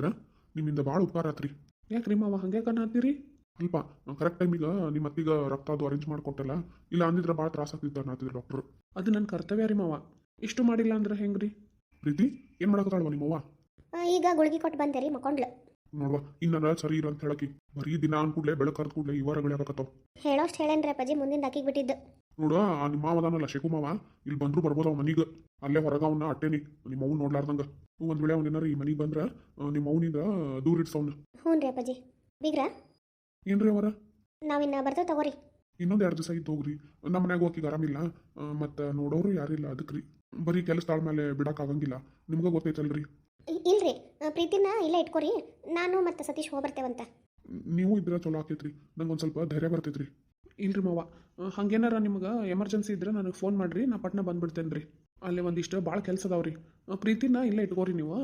ಅಂದ್ರೆ ನಿಮ್ಮಿಂದ ಭಾಳ ಉಪಕಾರ ಆತ್ರಿ. ಯಾಕ್ರಿ ಮಾವ ಹಂಗೆ ಕಣ್ಣಾತೀರಿ ಅಲ್ಪ ಕರೆಕ್ಟ್ ಟೈಮಿಗೆ ನಿಮ್ಮ ಅತ್ತಿಗ ರಕ್ತ ಅದು ಅರೇಂಜ್ ಮಾಡಿಕೊಟ್ಟಲ್ಲ ಇಲ್ಲ ಅಂದಿದ್ರೆ ಭಾಳ ತ್ರಾಸ ಆಗ್ತಿತ್ತು ಅನ್ನತ್ತಿದ್ರು ಡಾಕ್ಟ್ರು ಅದು ನನ್ನ ಕರ್ತವ್ಯ ರೀ ಮಾವ. ಇಷ್ಟು ಮಾಡಿಲ್ಲ ಅಂದ್ರೆ ಹೆಂಗ್ರಿ? ಪ್ರೀತಿ ಏನು ಮಾಡಕತ್ತಾಳವ ನಿಮ್ಮವ್ವ? ಈಗ ಗುಳಿಗೆ ಕೊಟ್ಟು ಬಂದೆ ರೀ ಮಕ್ಕೊಂಡ್ಲು ನೋಡುವ ಇನ್ನ ಸರಿ ಇರೋ ಅಂತ ಹೇಳಕಿ. ಬರೀ ದಿನ ಅನ್ಕೂಡ್ಲೆ ಬೆಳಕು ಕರೆದ ಈ ಇವರಗಳಾಗತ್ತಾವ ಹೇಳೋಷ್ಟು ಹೇಳೇನ್ರಿ ಅಪ್ಪಾಜಿ ಮುಂದಿನ ಅಕ್ಕಿಗೆ ಬಿಟ್ಟಿದ್ದು. ನೋಡು ಆ ನಿಮ್ಮ ಮಾವ ಅದಾನಲ್ಲ ಶೇಖು ಮಾವ ಇಲ್ಲಿ ಬಂದ್ರು ಬರ್ಬೋದು ಅವ ಮನೀಗ. ಅಲ್ಲೇ ಹೊರಗ ಅವನ್ನ ಅಟ್ಟೇನಿ ನಿಮ್ಮ ಅವ್ನು ನೋಡ್ಲಾರ್ದಂಗ. ಒಂದ್ ವೇಳೆ ಅವ್ನ ಏನಾರ ಈ ಮನಿಗೆ ಬಂದ್ರ ನಿಮ್ಮ ಅವನಿಂದ ದೂರ ಇಡ್ಸವ್ನ ಹ್ಞೂ ರೀ ಅಪ್ಪಾಜಿ. ಬೀಗ್ರ? ಏನ್ರಿ ಅವರ? ನಾವಿನ್ನ ಬರ್ತೇವೆ ತಗೋರಿ. ಇನ್ನೊಂದು ಎರಡು ದಿವಸ ಇದ್ದು ಹೋಗ್ರಿ. ನಮ್ಮ ಮನ್ಯಾಗ ಹೋಗಿಗೆ ಆರಾಮಿಲ್ಲ. ಮತ್ತು ನೋಡೋರು ಯಾರಿಲ್ಲ ಅದಕ್ಕೆ ರೀ ಬರೀ ಕೆಲಸದಾಳ ಮೇಲೆ ಬಿಡಕ್ಕಾಗಂಗಿಲ್ಲ ನಿಮ್ಗೆ ಗೊತ್ತೈತಲ್ರಿ? ಇಲ್ರಿ. ಪ್ರೀತಿನ ಇಲ್ಲ ಇಟ್ಕೋರಿ. ನಾನು ಮತ್ತು ಸತೀಶ್ ಹೋಗ್ಬರ್ತೇವಂತ. ನೀವು ಇದ್ರೆ ಚಲೋ ಆಕೈತ್ರಿ. ನಂಗೆ ಒಂದು ಸ್ವಲ್ಪ ಧೈರ್ಯ ಬರ್ತೈತ್ರಿ. ಇಲ್ರಿ ಮಾವ. ಹಂಗೇನಾರ ನಿಮ್ಗೆ ಎಮರ್ಜೆನ್ಸಿ ಇದ್ರೆ ನನಗೆ ಫೋನ್ ಮಾಡಿರಿ. ನಾ ಪಟ್ನ ಬಂದ್ಬಿಡ್ತೇನೆ ರೀ ಅಲ್ಲಿ ಒಂದಿಷ್ಟು ಭಾಳ ಕೆಲಸ ಅದಾವ್ರಿ ರೀ. ಪ್ರೀತಿನ ಇಲ್ಲ ಇಟ್ಕೋರಿ ನೀವು.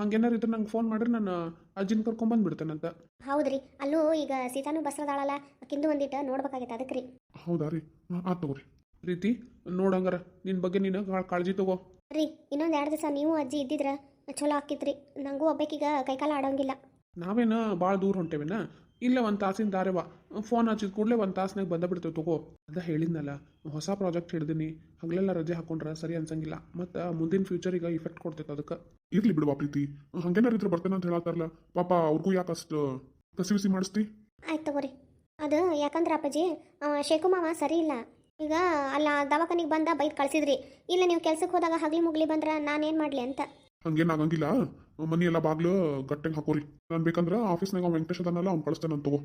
ಹಂಗೇನಾರು ಇದ್ರೆ ನಂಗೆ ಫೋನ್ ಮಾಡ್ರಿ ನಾನು ಅಜ್ಜಿನ ಕರ್ಕೊಂಬಂದ್ಬಿಡ್ತೇನಂತ ಹೌದ್ರಿ. ಅಲ್ಲೂ ಈಗ ಸೀತಾನು ಬಸ್ರದಾಳಲ್ಲ ಆಕಿಂದು ಒಂದಿಟ್ಟು ನೋಡ್ಬೇಕಾಗೈತೆ ಅದಕ್ಕೆ ರೀ. ಹೌದಾ ರೀ? ಆತು ತಗೋರಿ. ಪ್ರೀತಿ ನೋಡಂಗಾರ ನಿನ್ನ ಬಗ್ಗೆ ನೀನು ಭಾಳ ಕಾಳಜಿ ತಗೋ. ರೀ ಇನ್ನೊಂದು ಎರಡು ದಿವಸ ನೀವು ಅಜ್ಜಿ ಇದ್ದಿದ್ರೆ ಚಲೋ ಆಕಿತ್ರಿ ನನಗೂ ಒಬ್ಬಾಕೀಗ ಕೈಕಾಲ ಆಡೋಂಗಿಲ್ಲ. ನಾವೇನ ಭಾಳ ದೂರ ಹೊಂಟೇವಿನ? ಇಲ್ಲ ಒಂದು ತಾಸಿನ ದಾರೆವ ಫೋನ್ ಹಚ್ಚಿದ ಕೂಡಲೇ ಒಂದು ತಾಸಿನಾಗ ಬಂದ ಬಿಡ್ತೇವೆ ತಗೋ. ಅದ ಹೇಳಿದ್ನಲ್ಲ ಹೊಸ ಪ್ರಾಜೆಕ್ಟ್ ಹಿಡ್ದೀನಿ ಹಗಲೆಲ್ಲ ರಜೆ ಹಾಕೊಂಡ್ರೆ ಸರಿ ಅನ್ಸಂಗಿಲ್ಲ. ಮತ್ತು ಮುಂದಿನ ಫ್ಯೂಚರಿಗೆ ಇಫೆಕ್ಟ್ ಕೊಡ್ತೈತೆ ಅದಕ್ಕೆ. ಇರ್ಲಿ ಬಿಡುವ ಪ್ರೀತಿ. ಹಂಗೇನಾರ ಇದ್ರೆ ಬರ್ತೇನೆ ಅಂತ ಹೇಳತ್ತಾರಲ್ಲ. ಪಾಪ ಅವ್ರಿಗೂ ಯಾಕೆ ಅಷ್ಟು ಕಸಿ ಬಿಸಿ ಮಾಡಿಸ್ತಿ? ಆಯ್ತು ತಗೋರಿ. ಅದು ಯಾಕಂದ್ರೆ ಅಪ್ಪಾಜಿ ಶೇಖುಮಾವ ಶೇಖು ಮಾವ ಸರಿ ಇಲ್ಲ. ಈಗ ಅಲ್ಲ ದವಾಖಾನಿಗೆ ಬಂದ ಬೈದು ಕಳ್ಸಿದ್ರಿ. ಇಲ್ಲ ನೀವು ಕೆಲ್ಸಕ್ಕೆ ಹೋದಾಗ ಹಗಲಿ ಮುಗ್ಲಿ ಬಂದ್ರೆ ನಾನೇನು ಮಾಡಲಿ ಅಂತ. ಹಂಗೇನ್ ಆಗಂಗಿಲ್ಲ. ಮನಿ ಎಲ್ಲ ಬಾಗ್ಲು ಗಟ್ಟಂಗೆ ಹಾಕೋರಿ. ನಾನು ಬೇಕಂದ್ರೆ ಆಫೀಸ್ನಾಗ ಅವ್ನು ವೆಂಕಟೇಶ್ ಅದನ್ನೆಲ್ಲ ಅವ್ನು ಕಳಿಸ್ತೇನೆ ಅಂತ ತಗೋ.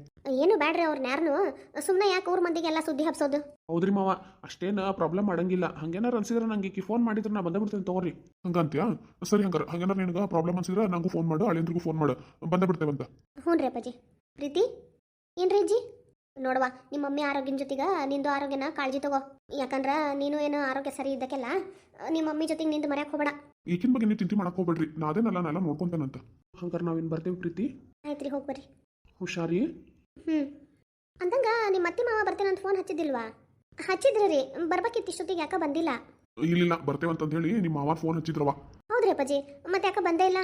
ಏನು ಬ್ಯಾಡ್ರಿ ಅವ್ರ ಯಾರನು ಸುಮ್ಮನೆ ಯಾಕೆ ಊರ ಮಂದಿಗೆಲ್ಲ ಸುದ್ದಿ ಹಬ್ಸೋದು? ಹೌದ್ರಿ ಮಾವ ಅಷ್ಟೇನ ಪ್ರಾಬ್ಲಮ್ ಮಾಡಂಗಿಲ್ಲ. ಹಂಗೇನಾರು ಅನ್ಸಿದ್ರೆ ನಂಗೆ ಈಕಿ ಫೋನ್ ಮಾಡಿದ್ರೆ ನಾ ಬಂದ ಬಿಡ್ತೇನೆ ತಗೋರಿ. ಹಂಗಂತ್ಯಾ? ಸರಿ ಹಂಗಾರ ಹಂಗೇನಾರ ನಿನಗೆ ಪ್ರಾಬ್ಲಮ್ ಅನ್ಸಿದ್ರೆ ನಂಗೂ ಫೋನ್ ಮಾಡು ಅಳಿಯಂದ್ರಿಗೂ ಫೋನ್ ಮಾಡು. ಬಂದ ಅಂತ ಹ್ಞೂ ರೀ ಅಪ್ಪಾಜಿ. ಪ್ರೀತಿ? ಏನ್ರಿ ಅಜ್ಜಿ? ನೋಡುವ ನಿಮ್ಮ ಮಮ್ಮಿ ಆರೋಗ್ಯನ ಜೊತೆಗೆ ನಿಂದು ಆರೋಗ್ಯನ ಕಾಳಜಿ ತಗೋ. ಯಾಕಂದ್ರೆ ನೀನು ಏನು ಆರೋಗ್ಯ ಸರಿ ಇದ್ದಕ್ಕೆಲ್ಲ ನಿಮ್ಮ ಮಮ್ಮಿ ಜೊತೆಗೆ ನಿಂದು ಮರ್ಯಾಕೆ ಹೋಗಬೇಡ. ಈಕಿನ ಬಗ್ಗೆ ನೀವು ಚಿಂತೆ ಮಾಡಕ್ ಹೋಗ್ಬೇಡ್ರಿ. ನಾದೇನಲ್ಲ ನಾನೆಲ್ಲ ನೋಡ್ಕೊಂತಾನಂತ. ಹಂಗಾರೆ ನಾವಿನ್ನು ಬರ್ತೇವೆ ಪ್ರೀತಿ. ಆಯ್ತು ರೀ ಹೋಗಿ ಬರ್ರಿ. ಹುಷಾರಿ? ಹ್ಞೂ ಅಂದಂಗ ನಿಮ್ಮ ಅತ್ತೆ ಮಾವ ಬರ್ತೇನಂತ ಫೋನ್ ಹಚ್ಚಿದ್ದಿಲ್ವಾ? ಹಚ್ಚಿದ್ರಿ ರೀ ಬರ್ಬೇಕಿತ್ತು ಇಷ್ಟೊತ್ತಿಗೆ ಯಾಕೆ ಬಂದಿಲ್ಲ. ಇಲ್ಲಿಲ್ಲ ಬರ್ತೇವಂತ ಹೇಳಿ ನಿಮ್ಮ ಮಾವ ಫೋನ್ ಹಚ್ಚಿದ್ರವ ಹೌದ್ರಿ ಅಪ್ಪಾಜಿ ಮತ್ತೆ ಯಾಕೆ ಬಂದೇ ಇಲ್ಲ?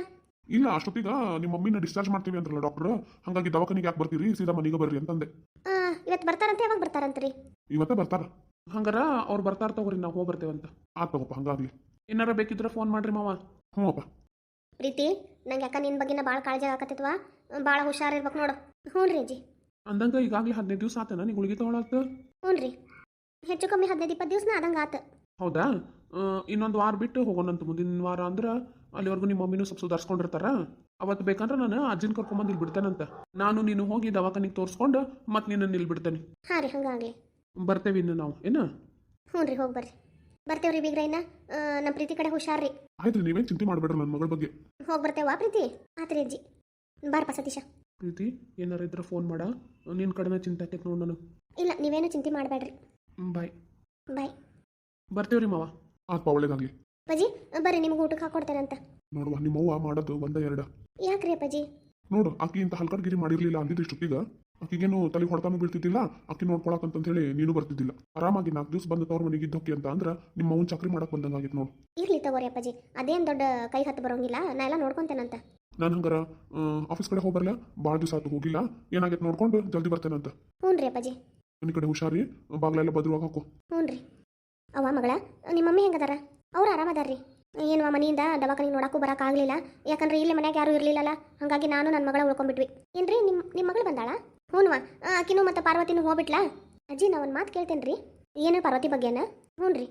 ಇಲ್ಲ ಅಷ್ಟೊತ್ತಿಗ ನಿಮ್ಮ ಮಮ್ಮಿನ ಡಿಸ್ಚಾರ್ಜ್ ಮಾಡ್ತೀವಿ ಅಂದ್ರಲ್ಲ ಡಾಕ್ಟರ್ ಹಾಗಾಗಿ ದವಾಖಾನಿಗೆ ಯಾಕೆ ಬರ್ತೀರಿ? ಸೀದಾ ಮನೆಗೆ ಬರ್ರಿ ಅಂತಂದೆ. ಆ, ಇವತ್ತು ಬರ್ತಾರಂತ ಯಾವಾಗ ಬರ್ತಾರಂತ್ರಿ? ಇವತ್ತೇ ಬರ್ತಾರ. ಹಂಗಾರ ಅವ್ರು ಬರ್ತಾರ ತಗೋರಿ ನಾವು ಹೋಗಿ ಬರ್ತೇವಂತ. ಆತ್ ತಗೋಪ್ಪ ಹಂಗಾಗ್ಲಿ. ಏನಾರ ಬೇಕಿದ್ರೆ ಫೋನ್ ಮಾಡ್ರಿ ಮಾವ. ಹ್ಞೂ ಅಪ್ಪ. ಪ್ರೀತಿ ನಂಗೆ ಯಾಕ ನಿನ್ನ ಬಗ್ಗೆನ ಭಾಳ ಕಾಳಜಿ ಆಗತ್ತಿತ್ವಾ ಭಾಳ ಹುಷಾರಿರ್ಬೇಕು ನೋಡು. ಹ್ಞೂ ರೀ ಅಜ್ಜಿ. ಅಂದಂಗ ಈಗಾಗಲೇ ಹದಿನೈದು ದಿವಸ ಆತನ ನೀವು ಗುಳಿಗೆ ತಗೊಳತ್ತ ಹ್ಞೂ ರೀ. ಹೆಚ್ಚು ಕಮ್ಮಿ ಹದಿನೈದು ಇಪ್ಪತ್ತು ದಿವಸನ ಆದಂಗೆ ಆತು. ಹೌದಾ? ಇನ್ನೊಂದು ವಾರ ಬಿಟ್ಟು ಹೋಗೋಣಂತ ಮುಂದಿನ ವಾರ ಅಂದ್ರೆ ಅಲ್ಲಿವರೆಗೂ ನಿಮ್ಮ ಮಮ್ಮಿನೂ ಸ್ವಲ್ಪ ಸುಧಾರಿಸ್ಕೊಂಡಿರ್ತಾರ? ಅವತ್ತು ಬೇಕಂದ್ರೆ ನಾನು ಅಜ್ಜಿನ ಕರ್ಕೊಂಬಂದು ಇಲ್ಲಿ ಬಿಡ್ತೇನಂತ. ನಾನು ನೀನು ಹೋಗಿ ದವಾಖಾನಿಗೆ ತೋರಿಸ್ಕೊಂಡು ಮತ್ತೆ ನಿನ್ನ ಇಲ್ಲಿ ಬಿಡ್ತೇನೆ. ಹಾಂ ರೀ ಹಂಗಾಗಲಿ. ಬರ್ತೇವೆ ಇನ್ನು ನಾವು ಏನು? ಹ್ಞೂ ರೀ ಹೋಗಿ ಬರ್ರಿ. ಬರ್ತೇವೆ ರೀ ಬೀಗ್ರ ಇನ್ನ. ನಮ್ಮ ಪ್ರೀತಿ ಕಡೆ ಹುಷಾರ್ ರೀ. ಆಯ್ತು ನೀವೇನು ಚಿಂತೆ ಮಾಡಬೇಡ್ರಿ ನನ್ನ ಮಗಳ ಬಗ್ಗೆ. ಹೋಗಿ ಬರ್ತೇವಾ ಪ್ರೀತಿ? ಆತ್ರಿ ಅಜ್ಜಿ. ಬಾರಪ್ಪ ಸತೀಶ. ಪ್ರೀತಿ ಏನಾರ ಇದ್ರೆ ಫೋನ್ ಮಾಡ. ನಿನ್ನ ಕಡೆನೇ ಚಿಂತೆ ಆಕೈತೆ ನೋಡು ನಾನು. ಇಲ್ಲ ನೀವೇನು ಚಿಂತೆ ಮಾಡಬೇಡ್ರಿ. ಬಾಯ್ ಬಾಯ್ ಬರ್ತೇವ್ರಿ ಮಾವ. ಆತ್ಮ ಒಳ್ಳೇದಾಗ್ಲಿ. ಅಪ್ಪಾಜಿ ಬರ್ರಿ ನಿಮ್ಗೆ ಊಟಕ್ಕೆ ಹಾಕೊಡ್ತಾರಂತ ನೋಡುವ ನಿಮ್ಮವ್ವ ಮಾಡೋದು ಒಂದ ಎರಡ. ಯಾಕ್ರಿ ಅಪ್ಪಾಜಿ? ನೋಡು ಆಕಿ ಇಂತ ಹಲ್ಕಡ್ಗಿರಿ ಮಾಡಿರ್ಲಿಲ್ಲ ಅಂದಿದ್ದು ಇಷ್ಟೊತ್ತಿಗ ಆಕಿಗೇನು ತಲೆ ಹೊಡ್ತಾನು ಬೀಳ್ತಿದ್ದಿಲ್ಲ ಆಕಿ ನೋಡ್ಕೊಳಕಂತ ಹೇಳಿ ನೀನು ಬರ್ತಿದ್ದಿಲ್ಲ. ಆರಾಮಾಗಿ ನಾಲ್ಕು ದಿವಸ ಬಂದು ತವ್ರ ಮನೆಗೆ ಇದ್ದೋಕಿ ಅಂತ ಅಂದ್ರೆ ನಿಮ್ಮ ಅವ್ನ ಚಾಕ್ರಿ ಮಾಡಕ್ ಬಂದಂಗಾಗಿತ್ತು ನೋಡು. ಇರ್ಲಿ ತಗೋರಿ ಅಪ್ಪಾಜಿ ಅದೇನು ದೊಡ್ಡ ಕೈ ಹತ್ತು ಬರೋಂಗಿಲ್ಲ ನಾ ಎಲ್ಲ ನೋಡ್ಕೊಂತೇನಂತ. ನಾನು ಹಂಗಾರ ಆಫೀಸ್ ಕಡೆ ಹೋಗ್ಬರ್ಲ? ಭಾಳ ದಿವಸ ಆತು ಹೋಗಿಲ್ಲ ಏನಾಗೈತೆ ನೋಡ್ಕೊಂಡು ಜಲ್ದಿ ಬರ್ತೇನಂತ. ಹ್ಞೂ ರೀ ಅಪ್ಪಾಜಿ. ಮನೆ ಕಡೆ ಹುಷಾರಿ ಬಾಗ್ಲೆಲ್ಲ ಬದ್ರುವಾಗ ಹಾಕು. ಹ್ಞೂ ರೀ ಅವ್ವ ಮಗಳ ನಿಮ್ಮ ಮಮ್ಮಿ ಹೆಂಗದಾರ? ಅವ್ರು ಆರಾಮದಾರ್ರಿ. ಏನು ಮನೆಯಿಂದ ದವಾಖಾನಿಗೆ ನೋಡಕ್ಕೂ ಆಗಲಿಲ್ಲ. ಯಾಕಂದ್ರೆ ಇಲ್ಲಿ ಮನ್ಯಾಗ ಯಾರೂ ಇರಲಿಲ್ಲಲ್ಲ ಹಾಗಾಗಿ ನಾನು ನನ್ನ ಮಗಳ ಉಳ್ಕೊಂಡ್ಬಿಟ್ವಿ ಏನ್ರಿ ನಿಮ್ಮ ನಿಮ್ಮ ಮಗಳು ಬಂದಾಳ? ಹ್ಞೂನ್ವಾ ಆಕಿನೂ ಮತ್ತು ಪಾರ್ವತಿನೂ ಹೋಗ್ಬಿಟ್ಲಾ? ಅಜ್ಜಿ ನಾ ಒಂದು ಮಾತು ಕೇಳ್ತೇನೆ ರೀ ಏನು ಪಾರ್ವತಿ ಬಗ್ಗೆನ? ಹ್ಞೂ ರೀ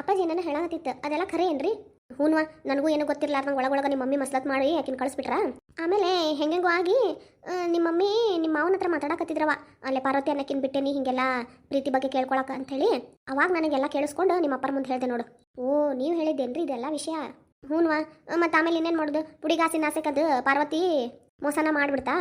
ಅಪ್ಪಾಜಿ ಏನಾನ ಹೇಳಾಕತ್ತಿತ್ತು. ಅದೆಲ್ಲ ಖರೆ ಏನ್ರಿ? ಹ್ಞೂನ್ವ ನನಗೂ ಏನೂ ಗೊತ್ತಿರ್ಲಾರ್ದಂಗೆ ಒಳಗೊಳಗೆ ನಿಮ್ಮ ಮಮ್ಮಿ ಮಸ್ಲತ್ ಮಾಡಿ ಆಕಿನ ಕಳಿಸ್ಬಿಟ್ರ? ಆಮೇಲೆ ಹೆಂಗೆಂಗೋ ಆಗಿ ನಿಮ್ಮ ಮಮ್ಮಿ ನಿಮ್ಮ ಮಾವನ ಹತ್ರ ಮಾತಾಡಕತ್ತಿದ್ರವ. ಅಲ್ಲೇ ಪಾರ್ವತಿ ಅನ್ನಕ್ಕಿನ್ ಬಿಟ್ಟೇನಿ ಹಿಂಗೆಲ್ಲ ಪ್ರೀತಿ ಬಗ್ಗೆ ಕೇಳ್ಕೊಳಕ ಅಂಥೇಳಿ ಅವಾಗ ನನಗೆಲ್ಲ ಕೇಳಿಸ್ಕೊಂಡು ನಿಮ್ಮ ಅಪ್ಪರ ಮುಂದೆ ಹೇಳಿದೆ ನೋಡು. ಓ, ನೀವು ಹೇಳಿದ್ದೇನ್ರಿ ಇದೆಲ್ಲ ವಿಷಯ? ಹೂನ್ವಾ ಮತ್ತು ಆಮೇಲೆ ಇನ್ನೇನು ಮಾಡೋದು? ಪುಡಿಗಾಸಿನ ಆಸೆಕದು ಪಾರ್ವತಿ ಮೋಸನ ಮಾಡಿಬಿಡ್ತಾ?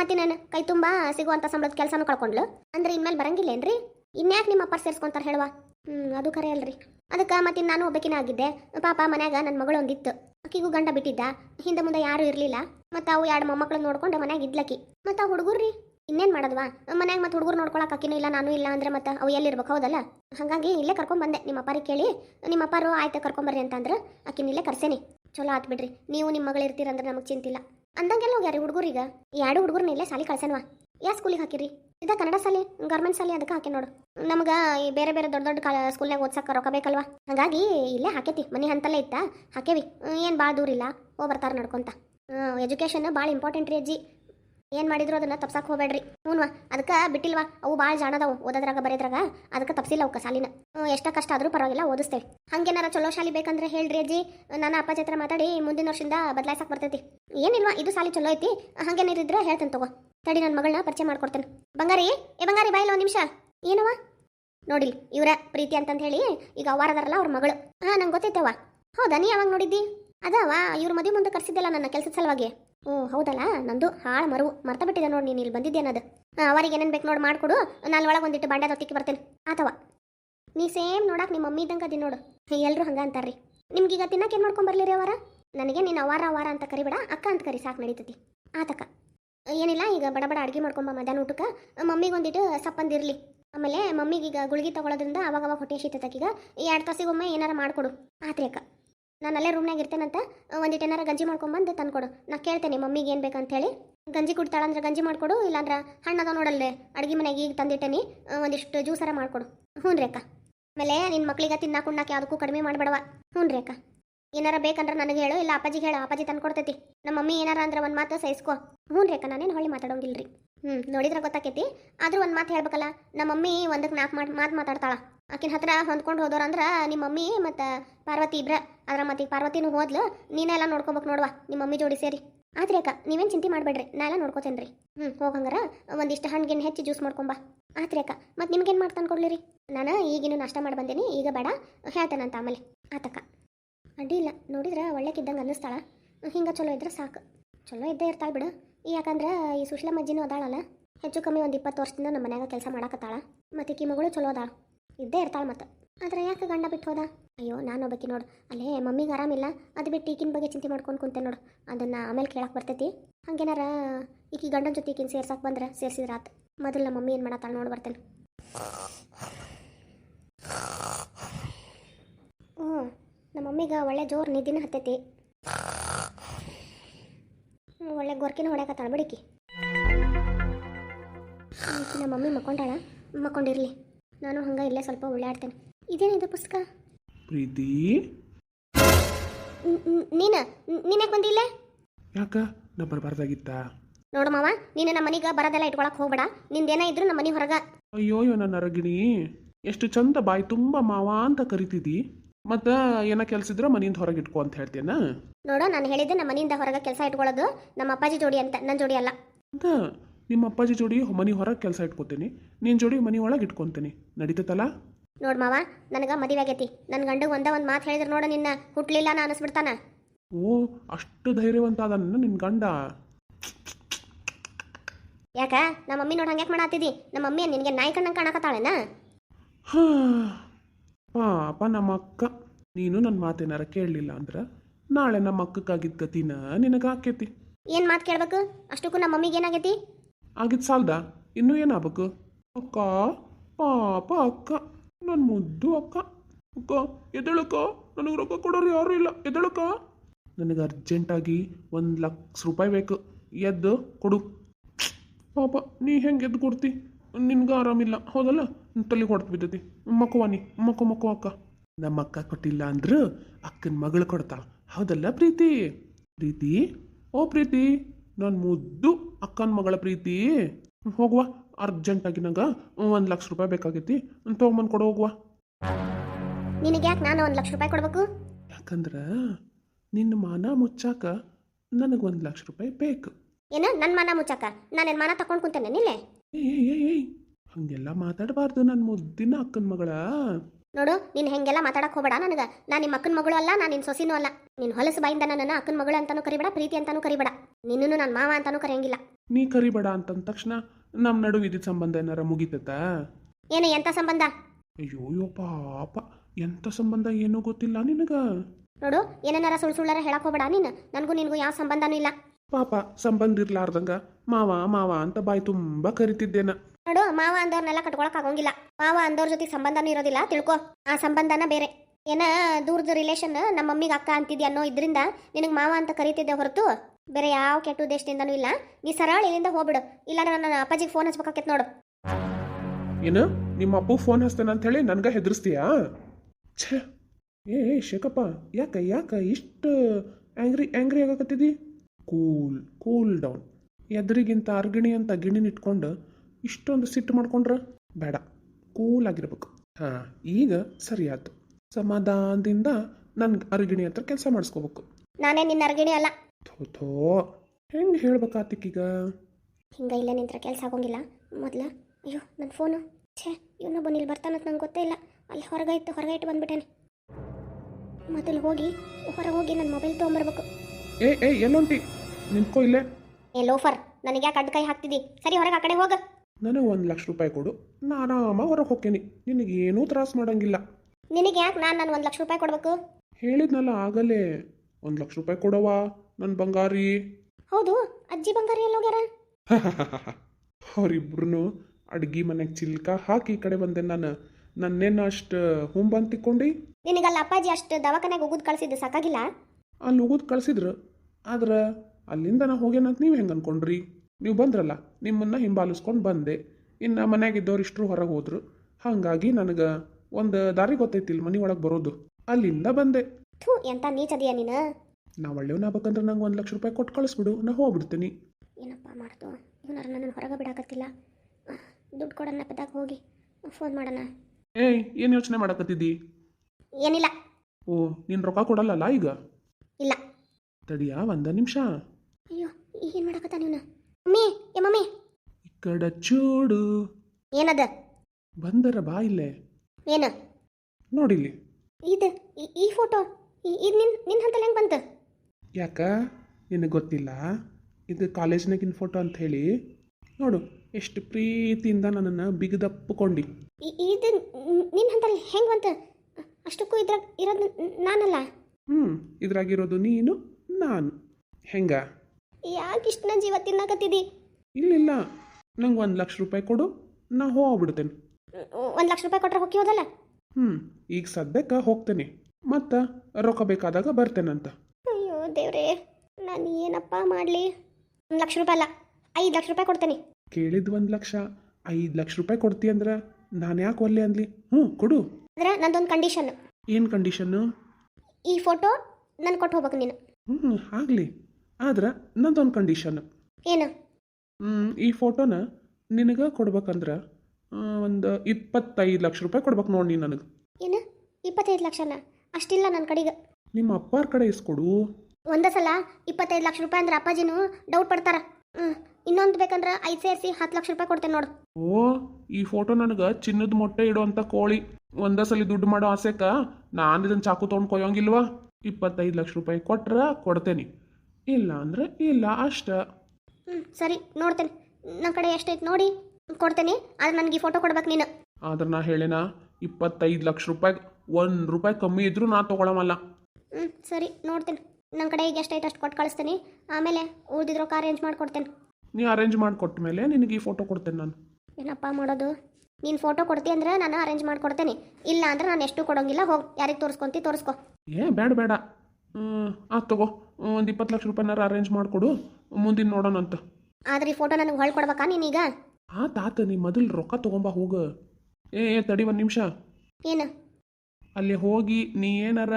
ಮತ್ತೆ ನಾನು ಕೈ ತುಂಬ ಸಿಗುವಂಥ ಸಂಬಳದ ಕೆಲಸನೂ ಕಳ್ಕೊಂಡ್ಲು? ಅಂದ್ರೆ ಇನ್ಮೇಲೆ ಬರಂಗಿಲ್ಲೇನ್ರಿ? ಇನ್ಯಾಕೆ ನಿಮ್ಮ ಅಪ್ಪ ಸೇರಿಸ್ಕೊಂತಾರೆ ಹೇಳುವ? ಹ್ಞೂ ಅದು ಕರೆ ಅಲ್ರಿ. ಅದಕ್ಕೆ ಮತ್ತೆ ನಾನು ಒಬ್ಬಕಿನ ಆಗಿದ್ದೆ. ಪಾಪ ಮನ್ಯಾಗ ನನ್ನ ಮಗಳು ಒಂದಿತ್ತು. ಅಕ್ಕಿಗೂ ಗಂಡ ಬಿಟ್ಟಿದ್ದ. ಹಿಂದೆ ಮುಂದೆ ಯಾರೂ ಇರಲಿಲ್ಲ. ಮತ್ತು ಅವು ಎರಡು ಮೊಮ್ಮಕ್ಕಳನ್ನ ನೋಡ್ಕೊಂಡು ಮನ್ಯಾಗ ಇದ್ಲಕ್ಕಿ ಮತ್ತು ಆ ಹುಡುಗರ್ರಿ, ಇನ್ನೇನು ಮಾಡೋದ್ವಾ? ಮನ್ಯಾಗ ಮತ್ತು ಹುಡುಗರು ನೋಡ್ಕೊಳಕ್ಕೆ ಅಕ್ಕಿನೂ ಇಲ್ಲ, ನಾನು ಇಲ್ಲ ಅಂದ್ರೆ ಮತ್ತೆ ಅವು ಎಲ್ಲಿರ್ಬೇಕು ಹೌದಲ್ಲ? ಹಾಗಾಗಿ ಇಲ್ಲೇ ಕರ್ಕೊಂಡು ಬಂದೆ. ನಿಮ್ಮ ಅಪ್ಪಾರಿಗೆ ಕೇಳಿ, ನಿಮ್ಮ ಅಪ್ಪಾರು ಆಯ್ತು ಕರ್ಕೊಂಬರ್ರಿ ಅಂತಂದ್ರೆ ಅಕ್ಕಿನ ಇಲ್ಲೇ ಕರ್ಸೇನಿ. ಚಲೋ ಆತ್ ಬಿಡ್ರಿ. ನೀವು ನಿಮ್ಮ ಮಗಳು ಇರ್ತೀರಂದ್ರೆ ನಮಗೆ ಚಿಂತಿಲ್ಲ. ಅಂದಂಗೆಲ್ಲ ಹೋಗ್ಯಾರಿ ಹುಡುಗರಿಗೆ ಎರಡು ಹುಡುಗರನ್ನ ಇಲ್ಲೇ ಸಾಲಿ ಕಳ್ಸನ್ವಾ? ಯಾ ಸ್ಕೂಲಿಗೆ ಹಾಕಿರಿ? ಇದ ಕನ್ನಡ ಶಾಲೆ ಗೌರ್ಮೆಂಟ್ ಶಾಲೆ ಅದಕ್ಕೆ ಹಾಕಿ ನೋಡು. ನಮ್ಗೆ ಈ ಬೇರೆ ಬೇರೆ ದೊಡ್ಡ ದೊಡ್ಡ ಸ್ಕೂಲ್ನಾಗ ಓದ್ಸಕ್ಕೆ ರೊಕ್ಕ ಬೇಕಲ್ವಾ? ಹಾಗಾಗಿ ಇಲ್ಲೇ ಹಾಕೈತಿ, ಮನೆ ಹಂತಲ್ಲೇ ಇತ್ತ? ಹಾಕೇವಿ. ಏನು ಭಾಳ ದೂರ ಇಲ್ಲ, ಹೋಗಿ ಬರ್ತಾರೆ ನಡ್ಕೊಂತ. ಎಜುಕೇಷನ್ ಭಾಳ ಇಂಪಾರ್ಟೆಂಟ್ ರೀ ಅಜ್ಜಿ. ಏನು ಮಾಡಿದ್ರು ಅದನ್ನ ತಪ್ಸಕ್ಕೆ ಹೋಗ್ಬೇಡ್ರಿ. ಹ್ಞೂ ಅದಕ್ಕೆ ಬಿಟ್ಟಿಲ್ವಾ ಅವು ಭಾಳ ಜಾಣದವು ಓದೋದ್ರಾಗ ಬರೆದ್ರಾಗ, ಅದಕ್ಕೆ ತಪ್ಸಿಲ್ಲ ಅವಕ್ಕೆ ಸಾಲಿನ. ಎಷ್ಟ ಕಷ್ಟ ಆದರೂ ಪರವಾಗಿಲ್ಲ ಓದಿಸ್ತೇವೆ ಹಂಗೇನಾರ ಚಲೋ ಶಾಲಿ ಬೇಕಂದ್ರೆ ಹೇಳ್ರಿ ಅಜ್ಜಿ. ನನ್ನ ಅಪ್ಪಾಜಿ ಹತ್ರ ಮಾತಾಡಿ ಮುಂದಿನ ವರ್ಷದಿಂದ ಬದಲಾಯಿಸಕ್ಕೆ ಬರ್ತೈತಿ. ಏನಿಲ್ವಾ, ಇದು ಸಾಲಿ ಚಲೋ ಐತಿ. ಹಂಗೇನಿದ್ರೆ ಹೇಳ್ತೇನೆ ತಗೋ. ತಡಿ ನನ್ನ ಮಗಳನ್ನ ಪರಿಚಯ ಮಾಡ್ಕೊಡ್ತೇನೆ. ಬಂಗಾರಿ, ಏ ಬಂಗಾರಿ ಬಾಯಿಲ್ಲ ಒಂದು ನಿಮಿಷ. ಏನವ ನೋಡಿಲ್, ಇವರ ಪ್ರೀತಿ ಅಂತಂದು ಹೇಳಿ ಈಗ ಅವಾರದಾರಲ್ಲ ಅವ್ರ ಮಗಳು. ಹಾಂ, ನಂಗೆ ಗೊತ್ತೈತವ ಹೌದಾ, ನೀ ಯಾವಾಗ ನೋಡಿದ್ದಿ? ಅದವ ಇವ್ರ ಮದುವೆ ಮುಂದೆ ಕರ್ಸಿದ್ದಲ್ಲ ನನ್ನ ಕೆಲಸದ ಸಲುವಾಗಿ. ಓ ಹೌದಲ್ಲ? ನಂದು ಹಾಳು ಮರುವು. ಮರ್ತ ಬಿಟ್ಟಿದೆ ನೋಡಿ ನೀನು ಇಲ್ಲಿ ಬಂದಿದ್ದೆ ಅನ್ನೋದು. ಅವರಿಗೆ ಏನೇನು ಬೇಕು ನೋಡಿ ಮಾಡಿಕೊಡು. ನಾನು ಒಳಗೆ ಒಂದಿಟ್ಟು ಬಂಡೆ ತೊತ್ತಿಕ್ಕೆ ಬರ್ತೇನೆ. ಆತವ. ನೀ ಸೇಮ್ ನೋಡಕ್ಕೆ ನಿಮ್ಮ ಮಮ್ಮಿ ಇದ್ದಂಗೆ ಅದಿ ನೋಡು. ಎಲ್ಲರೂ ಹಂಗೆ ಅಂತಾರ್ರಿ. ನಿಮ್ಗೀಗ ತಿನ್ನಕ್ಕೆ ಏನು ಮಾಡ್ಕೊಂಡ್ ಬರ್ಲಿರಿ ಅವರ ನನಗೆ ನೀನು ಅವಾರ ಅವಾರ ಅಂತ ಕರಿಬೇಡ. ಅಕ್ಕ ಅಂತ ಕರಿ, ಸಾಕು ನಡೀತೈತಿ. ಆತಕ್ಕ. ಏನಿಲ್ಲ, ಈಗ ಬಡ ಬಡ ಅಡುಗೆ ಮಾಡ್ಕೊಂಬ ಮಧ್ಯಾಹ್ನ ಊಟಕ್ಕೆ. ಮಮ್ಮಿಗೆ ಒಂದಿಟ್ಟು ಸಪ್ಪಂದಿರಲಿ. ಆಮೇಲೆ ಮಮ್ಮಿಗೆ ಈಗ ಗುಳಿಗೆ ತಗೊಳ್ಳೋದ್ರಿಂದ ಅವಾಗ ಅವಾಗ ಹೊಟ್ಟೆ ಶೀತತಕ್ಕೀಗ ಎರಡು ತಾಸಿಗೊಮ್ಮೆ ಏನಾರ ಮಾಡಿಕೊಡು. ಆತ್ರಿ ಅಕ್ಕ. ನಾನು ಅಲ್ಲೇ ರೂಮ್ನಾಗ ಇರ್ತೇನಂತ ಒಂದಿಟ್ಟು ಏನಾರ ಗಂಜಿ ಮಾಡ್ಕೊಂಬಂದು ತಂದ್ಕೊಡು. ನಾ ಕೇಳ್ತೇನೆ ಮಮ್ಮಿಗೆ ಏನು ಬೇಕಂತ ಹೇಳಿ ಗಂಜಿ ಕುಡ್ತಾಳಂದ್ರೆ ಗಂಜಿ ಮಾಡಿಕೊಡು, ಇಲ್ಲಾಂದ್ರೆ ಹಣ್ಣದ ನೋಡಲ್ಲೇ ಅಡುಗೆ ಮನೆಗೆ ಈಗ ತಂದಿಟ್ಟೇನಿ ಒಂದಿಷ್ಟು ಜ್ಯೂಸರ ಮಾಡಿಕೊಡು. ಹ್ಞೂ ರೀ ಅಕ್ಕ ಆಮೇಲೆ ನಿನ್ನ ಮಕ್ಳಿಗೆ ತಿನ್ನಾಕ ಉಣ್ಣಾಕ ಯಾವುದಕ್ಕೂ ಕಡಿಮೆ ಮಾಡಬೇಡವ. ಹ್ಞೂ ರೀ ಅಕ್ಕ ಏನಾರ ಬೇಕಂದ್ರೆ ನನಗೆ ಹೇಳು, ಇಲ್ಲ ಅಪ್ಪಾಜಿಗೆ ಹೇಳು, ಅಪ್ಪಾಜಿ ತಂದು ಕೊಡ್ತೈತಿ. ನಮ್ಮ ಮಮ್ಮಿ ಏನಾರ ಅಂದ್ರೆ ಒಂದು ಮಾತು ಸಹಿಸ್ಕೋ. ಹ್ಞೂ ರೀ ನಾನೇನು ಹೊಳ್ಳಿ ಮಾತಾಡೋಂಗಿಲ್ಲ ರೀ ಹ್ಞೂ ನೋಡಿದ್ರೆ ಗೊತ್ತಾಕೈತಿ. ಆದರೂ ಒಂದು ಮಾತು ಹೇಳ್ಬೇಕಲ್ಲ ನಮ್ಮ ಮಮ್ಮಿ ಒಂದಕ್ಕೆ ನಾಲ್ಕು ಮಾತು ಮಾತು ಮಾತಾಡ್ತಾಳ. ಆಕಿನ ಹತ್ರ ಹೊಂದ್ಕೊಂಡು ಹೋದೋರಂದ್ರೆ ನಿಮ್ಮ ಮಮ್ಮಿ ಮತ್ತು ಪಾರ್ವತಿ ಇಬ್ರ. ಅದ್ರ ಮತ್ತೆ ಈಗ ಪಾರ್ವತಿನೂ ಹೋದ್ಲು ನೀನೆಲ್ಲ ನೋಡ್ಕೋಬೇಕು ನೋಡುವ ನಿಮ್ಮ ಮಮ್ಮಿ ಜೋಡಿ ಸೇರಿ. ಆದ್ರೆ ಅಕ್ಕ, ನೀವೇನು ಚಿಂತೆ ಮಾಡಬೇಡ್ರಿ, ನಾ ಎಲ್ಲ ನೋಡ್ಕೋತೇನೆ ರೀ ಹ್ಞೂ ಹೋಗಂಗಾರ ಒಂದಿಷ್ಟು ಹಣ್ಣಿನ ಹೆಚ್ಚಿ ಜ್ಯೂಸ್ ಮಾಡ್ಕೊಂಬಾ. ಆತ್ರಿ ಅಕ್ಕ ಮತ್ತು ನಿಮ್ಗೇನು ಮಾಡ್ತಾನೆ ಕೊಡ್ಲಿರಿ ನಾನು ಈಗಿನ ನಾಷ್ಟ ಮಾಡಿ ಬಂದೇನಿ, ಈಗ ಬೇಡ ಹೇಳ್ತೇನಂತ ಆಮೇಲೆ. ಆತಕ್ಕ ಅಡ್ಡಿ ಇಲ್ಲ, ನೋಡಿದ್ರೆ ಒಳ್ಳೆಕಿದ್ದಂಗೆ ಅನ್ನಿಸ್ತಾಳ. ಹಿಂಗೆ ಚಲೋ ಇದ್ರೆ ಸಾಕು. ಚಲೋ ಇದ್ದೇ ಇರ್ತಾಳೆ ಬಿಡು. ಯಾಕಂದ್ರೆ ಈ ಸುಶ್ಲಾ ಮಜ್ಜಿನೂ ಅದಾಳಲ್ಲ. ಹೆಚ್ಚು ಕಮ್ಮಿ ಒಂದು ಇಪ್ಪತ್ತು ವರ್ಷದಿಂದ ನಮ್ಮ ಮನ್ಯಾಗ ಕೆಲಸ ಮಾಡಕತ್ತಾಳ. ಮತ್ತು ಕಿಮಗಳು ಚಲೋ ಅದಾಳ. ಇದ್ದೇ ಇರ್ತಾಳೆ ಮತ್ತೆ. ಆದ್ರೆ ಯಾಕೆ ಗಂಡ ಬಿಟ್ಟು ಹೋದ? ಅಯ್ಯೋ ನಾನು ಒಬ್ಬಾಕಿ ನೋಡು. ಅಲ್ಲೇ ಮಮ್ಮಿಗೆ ಆರಾಮಿಲ್ಲ ಅದು ಬಿಟ್ಟು ಈಕಿನ ಬಗ್ಗೆ ಚಿಂತೆ ಮಾಡ್ಕೊಂಡು ಕುಂತೆ ನೋಡು. ಅದನ್ನು ಆಮೇಲೆ ಕೇಳಕ್ಕೆ ಬರ್ತೈತಿ. ಹಂಗೇನಾರ ಈಕಿ ಗಂಡನ ಜೊತೆ ಈಕಿನ ಸೇರ್ಸಕ್ಕೆ ಬಂದ್ರೆ ಸೇರ್ಸಿದ್ರೆ ಆತು. ಮೊದಲು ನಮ್ಮ ಮಮ್ಮಿ ಏನು ಮಾಡತ್ತಾಳೆ ನೋಡಿ ಬರ್ತೇನೆ. ಹ್ಞೂ ನಮ್ಮ ಮಮ್ಮಿಗೆ ಒಳ್ಳೆ ಜೋರು ನಿದ್ದಿನ ಹತ್ತೈತಿ. ಒಳ್ಳೆ ಗೊರ್ಕಿನ ಹೊಡ್ಯಾಕತ್ತಾಳ ಬಿಡಿಕಿ ನಮ್ಮ ಮಮ್ಮಿ ಮಕ್ಕೊಂಡಾಳ? ಮಕ್ಕೊಂಡಿರ್ಲಿ. ನಾನು ಹಂಗೆ ಇಲ್ಲೇ ಸ್ವಲ್ಪ ಉಳ್ಳಾಡ್ತೇನೆ ಇದೇನಿದೆ ಪುಸ್ತಕ? ಪ್ರೀತಿ? ನೀನ? ನೀನು ಯಾಕೆ ಬಂದಿಲ್ಲ? ಯಾಕ? ನಾ ಬರಬಾರ್ದಾಗಿತ್ತಾ ನೋಡು ಮಾವ ನೀನು ನಮ್ಮ ಮನೆಗೆ ಬರೋದೆಲ್ಲ ಇಟ್ಕೊಳಕ್ ಹೋಗ್ಬೇಡ. ನಿಂದೇನ ಇದ್ರು ನಮ್ಮ ಮನೆ ಹೊರಗ. ಅಯ್ಯೋಯ್ಯೋ ನನ್ನ ಅರಗಿಣಿ ಎಷ್ಟು ಚಂದ ಬಾಯಿ ತುಂಬ ಮಾವ ಅಂತ ಕರಿತಿದ್ದಿ ಮತ್ತ ಏನ ಕೆಲ್ಸಿದ್ರೆ ಮನೆಯಿಂದ ಹೊರಗೆ ಇಟ್ಕೊ ಅಂತ ಹೇಳ್ತೇನ? ನೋಡು ನಾನು ಹೇಳಿದ್ದೆ ನಮ್ಮ ಮನೆಯಿಂದ ಹೊರಗೆ ಕೆಲಸ ಇಟ್ಕೊಳ್ಳೋದು ನಮ್ಮ ಅಪ್ಪಾಜಿ ಜೋಡಿ ಅಂತ ನನ್ನ ಜೋಡಿ ಅಲ್ಲ. ಅಂತ ನಿಮ್ಮ ಅಪ್ಪಾಜಿ ಜೋಡಿ ಮನೆ ಹೊರಗೆ ಕೆಲಸ ಇಟ್ಕೋತೀನಿ. ನಿನ್ನ ಜೋಡಿ ಮನೆ ಒಳಗೆ ಇಟ್ಕೊತೀನಿ. ನಡೀತೈತಲ್ಲ? ನೋಡು ಮಾವ ನನಗೆ ಮದುವೆ ಆಗೈತಿ. ನನ್ನ ಗಂಡ ಒಂದ ಒಂದು ಮಾತು ಹೇಳಿದ್ರೆ ನೋಡ ನಿನ್ನ ಹುಟ್ಲಿಲ್ಲ ನಾ ಅನಿಸ್ಬಿಡ್ತಾನ. ಓ ಅಷ್ಟು ಧೈರ್ಯವಂತ ಅದನ್ನ ನಿನ್ನ ಗಂಡ? ಯಾಕ? ನಮ್ಮ ಮಮ್ಮಿ ನೋಡಿ ಹಂಗ್ಯಾಕೆ ಮಾಡಾತಿದಿ? ನಮ್ಮ ಮಮ್ಮಿ ನಿನಗೆ ನಾಯಿ ಕಣ್ಣಂಗೆ ಕಾಣಕತ್ತಾಳೆನ? ಹಾ ಪಾಪ ನಮ್ಮ ಅಕ್ಕ. ನೀನು ನನ್ನ ಮಾತೇನಾರ ಕೇಳಲಿಲ್ಲ ಅಂದ್ರೆ ನಾಳೆ ನಮ್ಮ ಅಕ್ಕಕ್ಕಾಗಿದ್ದ ಗತಿನ ನಿನಗೆ ಆಕೇತಿ ಏನು ಮಾತು ಕೇಳ್ಬೇಕು? ಅಷ್ಟಕ್ಕೂ ನಮ್ಮ ಮಮ್ಮಿಗೆ ಏನಾಗೈತಿ? ಆಗಿದ್ ಸಾಲ್ದ ಇನ್ನೂ ಏನಾಗಬೇಕು ಅಕ್ಕ ಪಾಪ ಅಕ್ಕ ನನ್ನ ಮುದ್ದು ಅಕ್ಕ ಅಕ್ಕ ಎದಳಕ್ಕ ನನಗೆ ರೊಕ್ಕ ಕೊಡೋರು ಯಾರು ಇಲ್ಲ ಎದಳಕ್ಕ ನನಗೆ ಅರ್ಜೆಂಟಾಗಿ ಒಂದು ಲಕ್ಷ ರೂಪಾಯಿ ಬೇಕು ಎದ್ದು ಕೊಡು ಪಾಪ ನೀ ಹೆಂಗೆ ಎದ್ದು ಕೊಡ್ತಿ ನಿನ್ಗೆ ಆರಾಮಿಲ್ಲ ಹೌದಲ್ಲ ತಲೆ ಹೊಡೆದು ಬಿದ್ದತಿ ಮಕ್ಕವ ನೀ ಮಕ್ಕೋ ಮಕ್ಕೋ ಅಕ್ಕ ನಮ್ಮ ಅಕ್ಕ ಕೊಟ್ಟಿಲ್ಲ ಅಂದ್ರೆ ಅಕ್ಕನ ಮಗಳು ಕೊಡ್ತಾಳ ಹೌದಲ್ಲ ಪ್ರೀತಿ ಪ್ರೀತಿ ಓ ಪ್ರೀತಿ ನನ್ನ ಮುದ್ದು ಅಕ್ಕನ ಮಗಳ ಪ್ರೀತಿ. ಹೋಗುವ ಅರ್ಜೆಂಟಾಗಿ ನಂಗೆ ಒಂದು ಲಕ್ಷ ರೂಪಾಯಿ ಬೇಕಾಗೈತಿ. ತೊಗೊಂಬಂದು ಕೊಡು ಹೋಗುವ. ನಿನಗೆ ಯಾಕೆ ನಾನು ಒಂದು ಲಕ್ಷ ರೂಪಾಯಿ ಕೊಡಬೇಕು? ಯಾಕಂದ್ರೆ ನಿನ್ನ ಮಾನ ಮುಚ್ಚಾಕ ನನಗೆ ಒಂದು ಲಕ್ಷ ರೂಪಾಯಿ ಬೇಕು. ಏನು? ನನ್ನ ಮಾನ ಮುಚ್ಚಾಕ? ನಾನು ಮಾನ ತಕೊಂಡು ಕುಂತೇನೆ ನಿಲ್ಲೇ? ಏಯ್ ಏಯ್ ಏಯ್ ಹಂಗೆಲ್ಲ ಮಾತಾಡಬಾರ್ದು ನನ್ನ ಮುದ್ದಿನ ಅಕ್ಕನ ಮಗಳ. ನೋಡು ನೀನು ಹೆಂಗೆಲ್ಲ ಮಾತಾಡಕ್ ಹೋಗಬೇಡ. ನನಗೆ ನಾನು ನಿಮ್ಮ ಅಕ್ಕನ ಮಗಳು ಅಲ್ಲ ನಾನು ನಿನ್ನ ಸೊಸಿನೂ ಅಲ್ಲ. ನೀನು ಹೊಲಸು ಬಾಯಿಂದ ನನ್ನ ಅಕ್ಕನ ಮಗಳು ಅಂತಾನೂ ಕರಿಬೇಡ ಪ್ರೀತಿ ಅಂತಾನೂ ಕರಿಬೇಡ. ನಿನ್ನೂ ನನ್ನ ಮಾವ ಅಂತಾನೂ ಕರೆಯಂಗಿಲ್ಲ. ನೀ ಕರಿಬೇಡ ಅಂತಂದ ತಕ್ಷಣ ನಮ್ಮ ನಡುವೆ ಇದ್ದ ಸಂಬಂಧ ಏನಾರ ಮುಗಿತೈತಾ? ಏನು ಎಂಥ ಸಂಬಂಧ? ಅಯ್ಯೋ ಅಯ್ಯೋ ಪಾಪ. ಎಂಥ ಸಂಬಂಧ ಏನೂ ಗೊತ್ತಿಲ್ಲ ನಿನಗ. ನೋಡು ಏನೇನಾರ ಸುಳ್ಳು ಸುಳ್ಳಾರ ಹೇಳಕ್ ಹೋಗಬೇಡ ನೀನು. ನನಗೂ ನಿನಗೂ ಯಾವ ಸಂಬಂಧನೂ ಇಲ್ಲ. ಪಾಪ ಸಂಬಂಧ ಇರ್ಲಾರ್ದಂಗ ಮಾವ ಮಾವ ಅಂತ ಬಾಯಿ ತುಂಬ ಕರಿತಿದ್ದೇನ. ನೋಡು, ಮಾವ ಅಂದವ್ರನ್ನೆಲ್ಲ ಕಟ್ಕೊಳಕ್ ಆಗೋಂಗಿಲ್ಲ. ಮಾವ ಅಂದವ್ರ ಜೊತೆ ಸಂಬಂಧನೂ ಇರೋದಿಲ್ಲ, ತಿಳ್ಕೊ. ಆ ಸಂಬಂಧನ ಬೇರೆ. ಏನ, ದೂರದ ರಿಲೇಷನ್ ನಮ್ಮ ಮಮ್ಮಿಗೆ ಅಕ್ಕ ಅಂತಿದ್ಯ ಅನ್ನೋ ಇದರಿಂದ ನಿನಗೆ ಮಾವ ಅಂತ ಕರಿತಿದ್ದೆ ಹೊರತು ಬೇರೆ ಯಾವ ಕೆಟ್ಟ ಉದ್ದೇಶದಿಂದನೂ ಇಲ್ಲ. ನೀ ಸರಳ ಇಲ್ಲಿಂದ ಹೋಗ್ಬಿಡು. ಇಲ್ಲ ನನ್ನ ಅಪ್ಪಾಜಿಗೆ ಫೋನ್ ಹಚ್ಬೇಕಾಕೈತೆ ನೋಡು. ಏನು? ನಿಮ್ಮ ಅಪ್ಪು ಫೋನ್ ಹಚ್ತೇನೆ ಅಂತ ಹೇಳಿ ನನ್ಗೆ ಹೆದರ್ಸ್ತೀಯಾ? ಛೇ. ಏ ಶೇಖಪ್ಪ, ಯಾಕ ಯಾಕ ಇಷ್ಟು ಆ್ಯಂಗ್ರಿ ಆ್ಯಂಗ್ರಿ ಆಗಕತ್ತಿದಿ? ಕೂಲ್ ಕೂಲ್ ಡೌನ್ ಎದುರಿಗಿಂತ ಅರ್ಗಿಣಿ ಅಂತ ಗಿಣಿನ ಇಟ್ಕೊಂಡು ಇಷ್ಟೊಂದು ಸಿಟ್ಟು ಮಾಡ್ಕೊಂಡ್ರೆ ಬೇಡ ಕೂಲ್ ಆಗಿರ್ಬೇಕು. ಹಾಂ ಈಗ ಸರಿ ಆಯ್ತು. ಸಮಾಧಾನದಿಂದ ನನ್ಗೆ ಅರ್ಗಿಣಿ ಹತ್ರ ಕೆಲಸ ಮಾಡಿಸ್ಕೋಬೇಕು. ನಾನೇ ನಿನ್ನ ಅರ್ಗಿಣಿ ಅಲ್ಲ. ಥೋ ಥೋ. ಹೆಂಗೆ ಹೇಳ್ಬೇಕಾತಿಕ್ಕೀಗ? ಹಿಂಗೆ ಇಲ್ಲ ನಿಂತ್ರ ಕೆಲಸ ಆಗೋಂಗಿಲ್ಲ. ಮೊದ್ಲ ಅಯ್ಯೋ ನನ್ನ ಫೋನು ಛೇ ಇವನೊಬ್ಬ ಬಂದು ಇಲ್ಲಿ ಬರ್ತಾನಂತ ನಂಗೆ ಗೊತ್ತೇ ಇಲ್ಲ. ಅಲ್ಲಿ ಹೊರಗೆ ಇತ್ತು ಹೊರಗೆ ಇಟ್ಟು ಬಂದ್ಬಿಟ್ಟೇನೆ. ಮೊದಲು ಹೋಗಿ ಹೊರಗೆ ಹೋಗಿ ನನ್ನ ಮೊಬೈಲ್ ತೊಗೊಂಬರ್ಬೇಕು. ಏ ಏ ಎಲ್ಲೊಂಟಿ? ನಿಂತ್ಕೋ ಇಲ್ಲೇ. ಏ ಲೋಫರ್ ನನಗೆ ಯಾಕೆ ಅಡ್ಡ ಕೈ ಹಾಕ್ತಿದ್ದಿ ಸರಿ ಹೊರಗೆ ಆ ಕಡೆ ಹೋಗ. ನನಗೆ ಒಂದು ಲಕ್ಷ ರೂಪಾಯಿ ಕೊಡು. ನಾನು ಆರಾಮ ಹೊರಗೆ ಹೋಗ್ತೀನಿ. ನಿನಗೆ ಏನೂ ತ್ರಾಸ ಮಾಡಂಗಿಲ್ಲ. ನಿನಗೆ ಯಾಕೆ ನಾನು ನಾನು ಒಂದು ಲಕ್ಷ ರೂಪಾಯಿ ಕೊಡಬೇಕು? ಹೇಳಿದ್ನಲ್ಲ ಆಗಲೇ. ಒಂದು ಲಕ್ಷ ರೂಪಾಯಿ ಕೊಡವಾ ನನ್ನ ಬಂಗಾರಿ. ಹೌದು ಅಜ್ಜಿ ಬಂಗಾರಿ ಎಲ್ಲ ಹೋಗ್ಯಾರ ಅವರಿಬ್ರು ಅಡ್ಗೆ ಮನೆಗೆ ಚಿಲ್ಕ ಹಾಕಿ ಈ ಕಡೆ ಬಂದೆ ನಾನು. ನನ್ನೇನು ಅಷ್ಟು ಹುಂಬಂತ ತಿಕ್ಕೊಂಡು ನಿನಗಲ್ಲ ಅಪ್ಪಾಜಿ ಅಷ್ಟು ದವಾಖಾನೆಗೆ ಹೋಗುದು ಕಳಿಸಿದ್ದು ಸಾಕಾಗಿಲ್ಲ? ಅಲ್ಲಿ ಹೋಗೋದು ಕಳ್ಸಿದ್ರು. ಆದ್ರೆ ಅಲ್ಲಿಂದ ನಾ ಹೋಗ್ಯಾನಂತ ನೀವು ಹೆಂಗೆ ಅನ್ಕೊಂಡ್ರಿ? ನೀವು ಬಂದ್ರಲ್ಲ ನಿಮ್ಮನ್ನು ಹಿಂಬಾಲಿಸ್ಕೊಂಡು ಬಂದೆ. ಇನ್ನು ಮನೆಯಾಗಿದ್ದವ್ರು ಇಷ್ಟರು ಹೊರಗೆ ಹೋದ್ರು. ಹಾಗಾಗಿ ನನಗೆ ಒಂದು ದಾರಿ ಗೊತ್ತೈತಿಲ್ಲ ಮನೆ ಒಳಗೆ ಬರೋದು. ಅಲ್ಲಿಂದ ಬಂದೆ. ಥೂ ಎಂತ ನೀಚದಿಯ ನೀನು? ನಾ ಒಳ್ಳೆಯವನಾಗಬೇಕಂದ್ರೆ ನಂಗೆ ಒಂದು ಲಕ್ಷ ರೂಪಾಯಿ ಕೊಟ್ಟು ಕಳಿಸ್ಬಿಡು ನಾ ಹೋಗ್ಬಿಡ್ತೀನಿ. ಏನಪ್ಪ ಮಾಡ್ತು? ಇವನಾರ ನನ್ನ ಹೊರಗೆ ಬಿಡಾಕತ್ತಿಲ್ಲ. ದುಡ್ಡು ಕೊಡೋಣ ಪದಾಗ ಹೋಗಿ. ಫೋನ್ ಮಾಡೋಣ. ಏಯ್ ಏನು ಯೋಚನೆ ಮಾಡಕತ್ತಿದ್ದಿ? ಏನಿಲ್ಲ. ಓ ನೀನು ರೊಕ್ಕ ಕೊಡಲ್ಲಲ್ಲ ಈಗ? ಇಲ್ಲ. ತಡಿಯಾ ಒಂದ ನಿಮಿಷ. ಅಯ್ಯೋ ಏನು ಮಾಡಕತ್ತ ನೀನು ಮಮ್ಮಿ ಏ ಮಮ್ಮಿ. ಈ ಕಡೆ ಚೂಡು. ಏನದ? ಬಂದರ ಬಾ ಇಲ್ಲೆ. ಏನ? ನೋಡಿಲ್ಲಿ. ಇದು ಈ- ಈ ಫೋಟೋ ಇದು ನಿನ್ ನಿನ್ನ ಹಂತಲ್ಲಿ ಹೆಂಗೆ ಬಂತು? ಯಾಕ? ನಿನಗೆ ಗೊತ್ತಿಲ್ಲ? ಇದು ಕಾಲೇಜ್ನಾಗಿನ ಫೋಟೋ ಅಂತ ಹೇಳಿ. ನೋಡು ಎಷ್ಟು ಪ್ರೀತಿಯಿಂದ ನನ್ನನ್ನು ಬಿಗಿದಪ್ಪಿಕೊಂಡು. ಇದು ನಿನ್ನ ಹಂತಲ್ಲಿ ಹೆಂಗೆ ಬಂತು? ಅಷ್ಟಕ್ಕೂ ಇದ್ರಾಗ ಇರೋದು ನಾನಲ್ಲ. ಹ್ಞೂ ಇದ್ರಾಗಿರೋದು ನೀನು ನಾನು. ಹೆಂಗ? ಯಾಕೆ ಇಷ್ಟು ನನ್ನ ಜೀವ ತಿನ್ನಾಕತ್ತಿದಿ? ಇಲ್ಲಿಲ್ಲ. ನಂಗೆ ಒಂದು ಲಕ್ಷ ರೂಪಾಯಿ ಕೊಡು ನಾ ಹೋಗ್ಬಿಡ್ತೇನೆ. ಒಂದು ಲಕ್ಷ ರೂಪಾಯಿ ಕೊಟ್ರೆ ಹೋಗಿ ಹೋದಲ್ಲ ಹ್ಞೂ ಈಗ ಸದ್ಯಕ್ಕೆ ಹೋಗ್ತೇನೆ. ಮತ್ತು ರೊಕ್ಕ ಬೇಕಾದಾಗ ಬರ್ತೇನಂತ. ಅಯ್ಯೋ ದೇವ್ರೇ ನಾನು ಏನಪ್ಪ ಮಾಡಲಿ? ಒಂದು ಲಕ್ಷ ರೂಪಾಯಿ ಅಲ್ಲ ಐದು ಲಕ್ಷ ರೂಪಾಯಿ ಕೊಡ್ತೇನೆ. ಕೇಳಿದ್ ಒಂದು ಲಕ್ಷ ಐದು ಲಕ್ಷ ರೂಪಾಯಿ ಕೊಡ್ತಿ ಅಂದ್ರೆ ನಾನು ಯಾಕೆ ಒಲ್ಲೆ ಅಂದ್ಲಿ? ಹ್ಞೂ ಕೊಡು. ಅಂದ್ರೆ ನಂದೊಂದು ಕಂಡೀಷನ್ ಏನು ಕಂಡೀಷನ್ನು ಈ ಫೋಟೋ ನನ್ ಕೊಟ್ಟು ಹೋಗ್ಬೇಕು ನೀನು. ಹ್ಞೂ ಆಗಲಿ. ಆದ್ರೆ ನಂದೊಂದು ಕಂಡೀಷನ್ ಏನು? ಈ ಫೋಟೋನ ನಿನಗೆ ಕೊಡ್ಬೇಕಂದ್ರೆ ಒಂದು ಇಪ್ಪತ್ತೈದು ಲಕ್ಷ ರೂಪಾಯಿ ಕೊಡ್ಬೇಕು ನೋಡಿ ನೀನು ನನಗೆ. ಏನು? ಇಪ್ಪತ್ತೈದು ಲಕ್ಷನ? ಅಷ್ಟಿಲ್ಲ ನನ್ನ ಕಡೆಗೆ. ನಿಮ್ಮ ಅಪ್ಪಾರ ಕಡೆ ಇಸ್ಕೊಡು. ಒಂದೇ ಸಲ ಇಪ್ಪತ್ತೈದು ಲಕ್ಷ ರೂಪಾಯಿ ಅಂದ್ರೆ ಅಪ್ಪಾಜಿನು ಡೌಟ್ ಪಡ್ತಾರ. ಹ್ಞೂ ಇನ್ನೊಂದು ಬೇಕಂದ್ರೆ ಐದು ಸೇರಿಸಿ ಹತ್ತು ಲಕ್ಷ ರೂಪಾಯಿ ಕೊಡ್ತೇನೆ ನೋಡು. ಓ ಈ ಫೋಟೋ ನನಗೆ ಚಿನ್ನದ ಮೊಟ್ಟೆ ಇಡುವಂಥ ಕೋಳಿ. ಒಂದೇ ಸಲ ದುಡ್ಡು ಮಾಡೋ ಆಸೆಕ ನಾನು ಇದನ್ನು ಚಾಕು ತೊಗೊಂಡು ಕೊಯ್ಯಂಗಿಲ್ವಾ? ಇಪ್ಪತ್ತೈದು ಲಕ್ಷ ರೂಪಾಯಿ ಕೊಟ್ರೆ ಕೊಡ್ತೇನೆ. ಇಲ್ಲ ಅಂದ್ರೆ ಇಲ್ಲ ಅಷ್ಟ. ಹ್ಞೂ ಸರಿ ನೋಡ್ತೇನೆ. ನನ್ನ ಕಡೆ ಎಷ್ಟೈತೆ ನೋಡಿ ಕೊಡ್ತೇನೆ. ಆದ್ರೆ ನನಗೆ ಈ ಫೋಟೋ ಕೊಡ್ಬೇಕು ನೀನು. ಆದ್ರೆ ನಾ ಹೇಳಿನ ಇಪ್ಪತ್ತೈದು ಲಕ್ಷ ರೂಪಾಯಿ ಒಂದು ರೂಪಾಯಿ ಕಮ್ಮಿ ಇದ್ರೂ ನಾ ತೊಗೊಳಮಲ್ಲ. ಹ್ಞೂ ಸರಿ ನೋಡ್ತೇನೆ. ನನ್ನ ಕಡೆ ಈಗ ಎಷ್ಟೈತೆ ಅಷ್ಟು ಕೊಟ್ಟು ಕಳಿಸ್ತೀನಿ. ಆಮೇಲೆ ಉಳಿದಿದ್ರೋ ಕಾರ್ ಅರೇಂಜ್ ಮಾಡಿಕೊಡ್ತೇನೆ ನೀ ಅರೇಂಜ್ ಮಾಡಿಕೊಟ್ಟ ಮೇಲೆ ನಿನಗೆ ಈ ಫೋಟೋ ಕೊಡ್ತೇನೆ ನಾನು. ಏನಪ್ಪ ಮಾಡೋದು? ನೀನು ಫೋಟೋ ಕೊಡ್ತಿ ಅಂದ್ರೆ ನಾನು ಅರೇಂಜ್ ಮಾಡ್ಕೊಡ್ತೇನೆ ಇಲ್ಲ ಅಂದ್ರೆ ನಾನು ಎಷ್ಟು ಕೊಡೋಂಗಿಲ್ಲ ಹೋಗಿ ಯಾರಿಗೆ ತೋರಿಸ್ಕೊಂತಿ ತೋರಿಸ್ಕೊ. ಏ ಬೇಡ ಬೇಡ. ಆತು ತಗೋ. ಒಂದು ಇಪ್ಪತ್ತು ಲಕ್ಷ ರೂಪಾಯಿನಾರ ಅರೇಂಜ್ ಮಾಡಿಕೊಡು. ಮುಂದಿನ ನೋಡೋಣಂತ ಆದ್ರೆ ಈ ಫೋಟೋ ನನಗೆ ಹೊಳ್ ಕೊಡ್ಬೇಕಾ ನೀನೀಗ? ಆ ತಾತ ನೀ ಮೊದಲು ರೊಕ್ಕ ತೊಗೊಂಬ ಹೋಗ. ಏ ಏ, ತಡಿ ಒಂದು ನಿಮಿಷ. ಏನು? ಅಲ್ಲಿ ಹೋಗಿ ನೀ ಏನಾರ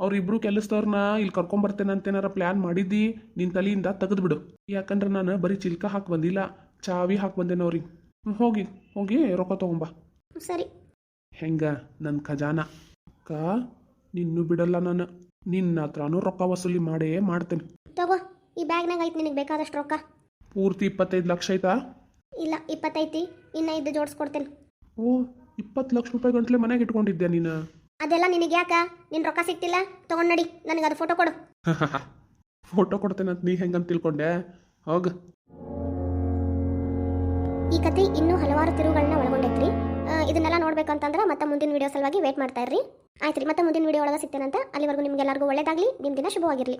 ಅವ್ರಿಬ್ರು ಕೆಲಸದವ್ರನ್ನ ಇಲ್ಲಿ ಕರ್ಕೊಂಬರ್ತೇನಂತೇನಾರ ಪ್ಲ್ಯಾನ್ ಮಾಡಿದ್ದಿ ನಿನ್ನ ತಲೆಯಿಂದ ತೆಗೆದ್ಬಿಡು. ಯಾಕಂದ್ರೆ ನಾನು ಬರೀ ಚಿಲ್ಕ ಹಾಕಿ ಬಂದಿಲ್ಲ ಚಾವಿ ಹಾಕಿ ಬಂದೇನೆ ಅವ್ರಿಗೆ ಹೋಗಿ ಹೋಗಿ ರೊಕ್ಕ ತೊಗೊಂಬ. ಸರಿ. ಹೆಂಗ ನನ್ನ ಖಜಾನ? ಅಕ್ಕ ನಿನ್ನೂ ಬಿಡಲ್ಲ ನಾನು. ನಿನ್ನ ಹತ್ರನೂ ರೊಕ್ಕ ವಸೂಲಿ ಮಾಡೇ ಮಾಡ್ತೇನೆ. ತಗೋ ಈ ಬ್ಯಾಗ್ನಾಗ ಐತಿ ನಿನಗೆ ಬೇಕಾದಷ್ಟು ರೊಕ್ಕ. ಪೂರ್ತಿ ಇಪ್ಪತ್ತೈದು ಲಕ್ಷ ಆಯ್ತಾ ಇಲ್ಲ ಇಪ್ಪತ್ತೈತಿ ಇನ್ನ ಇದ್ದು ಜೋಡಿಸ್ಕೊಡ್ತೇನೆ ಓ ಇಪ್ಪತ್ತು ಲಕ್ಷ ರೂಪಾಯಿ ಗಂಟ್ಲೆ ಮನೆಗೆ ಇಟ್ಕೊಂಡಿದ್ದೆ ನೀನು? ಅದೆಲ್ಲ ನಿನಗೆ ಯಾಕ? ನಿನ್ ರೊಕ್ಕ ಸಿಕ್ತಿಲ್ಲ? ತಗೊಂಡ್ ನಡಿ ನನಗೆ ಅದು ಫೋಟೋ ಕೊಡು. ಫೋಟೋ ಕೊಡ್ತೇನಂತ ನೀ ಹೆಂಗಂತ ತಿಳ್ಕೊಂಡೆ? ಹೋಗ. ಈ ಕತೆ ಇನ್ನೂ ಹಲವಾರು ತಿರುಗಳನ್ನ ಒಳಗೊಂಡೈತ್ರಿ. ಆ, ಇದನ್ನೆಲ್ಲ ನೋಡ್ಬೇಕಂತಂದ್ರೆ ಮತ್ತೆ ಮುಂದಿನ ವಿಡಿಯೋ ಸಲುವಾಗಿ ವೇಟ್ ಮಾಡ್ತಾ ಇರ್ರಿ. ಆಯ್ತು ರೀ ಮತ್ತೆ ಮುಂದಿನ ವಿಡಿಯೋ ಒಳಗೆ ಸಿಗ್ತೇನಂತ ಅಲ್ಲಿವರೆಗೂ ನಿಮಗೆಲ್ಲರಿಗೂ ಒಳ್ಳೇದಾಗಲಿ ನಿಮ್ಮ ದಿನ ಶುಭವಾಗಿರಲಿ.